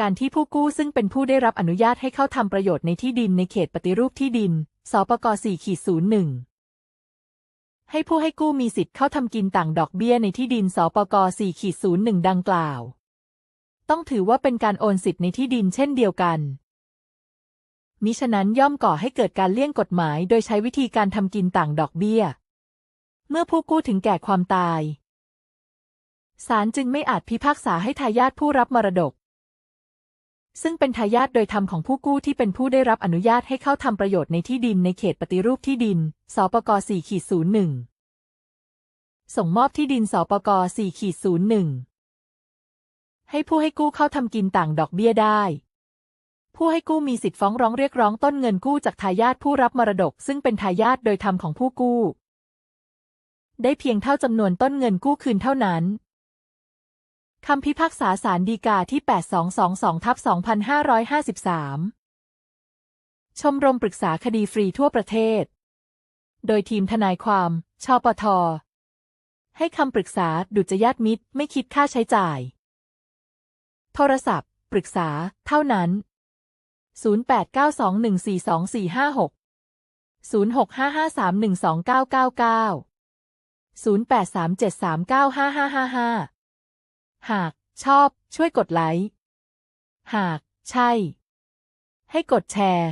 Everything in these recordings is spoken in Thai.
การที่ผู้กู้ซึ่งเป็นผู้ได้รับอนุญาตให้เข้าทำประโยชน์ในที่ดินในเขตปฏิรูปที่ดิน สปก4ขีด01 ให้ผู้ให้กู้มีสิทธิ์เข้าทำกินต่างดอกเบี้ยในที่ดิน สปก4ขีด01 ดังกล่าว ต้องถือว่าเป็นการโอนสิทธิ์ในที่ดินเช่นเดียวกัน มิฉะนั้นย่อมก่อให้เกิดการเลี่ยงกฎหมาย โดยใช้วิธีการทำกินต่างดอกเบี้ย เมื่อผู้กู้ถึงแก่ความตายศาลจึงไม่อาจพิพากษาให้ทายาทผู้รับมรดก ซึ่งเป็นทายาทโดยธรรมของผู้กู้ที่เป็นผู้ได้รับอนุญาตให้เข้าทำประโยชน์ในที่ดินในเขตปฏิรูปที่ดิน สปก4ขีด01 ส่งมอบที่ดิน สปก4ขีด01 ให้ผู้ให้กู้เข้าทำกินต่างดอกเบี้ยได้ ผู้ให้กู้มีสิทธิ์ฟ้องร้องเรียกร้องต้นเงินกู้จากทายาทผู้รับมรดก ซึ่งเป็นทายาทโดยธรรมของผู้กู้ ได้เพียงเท่าจำนวนต้นเงินกู้คืนเท่านั้น คำพิพากษาศาลฎีกาที่ 8222ทับ2553 ชมรมปรึกษาคดีฟรีทั่วประเทศ โดยทีมทนายความ ชปท ให้คำปรึกษาดุจยาติมิตร ไม่คิดค่าใช้จ่าย โทรศัพท์ ปรึกษา เท่านั้น 0892142456 0655312999 0837395555 หากชอบช่วยกดไลค์ หากใช่ ให้กดแชร์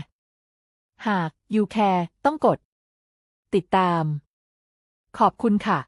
หากยูแคร์ต้องกด ติดตาม ขอบคุณค่ะ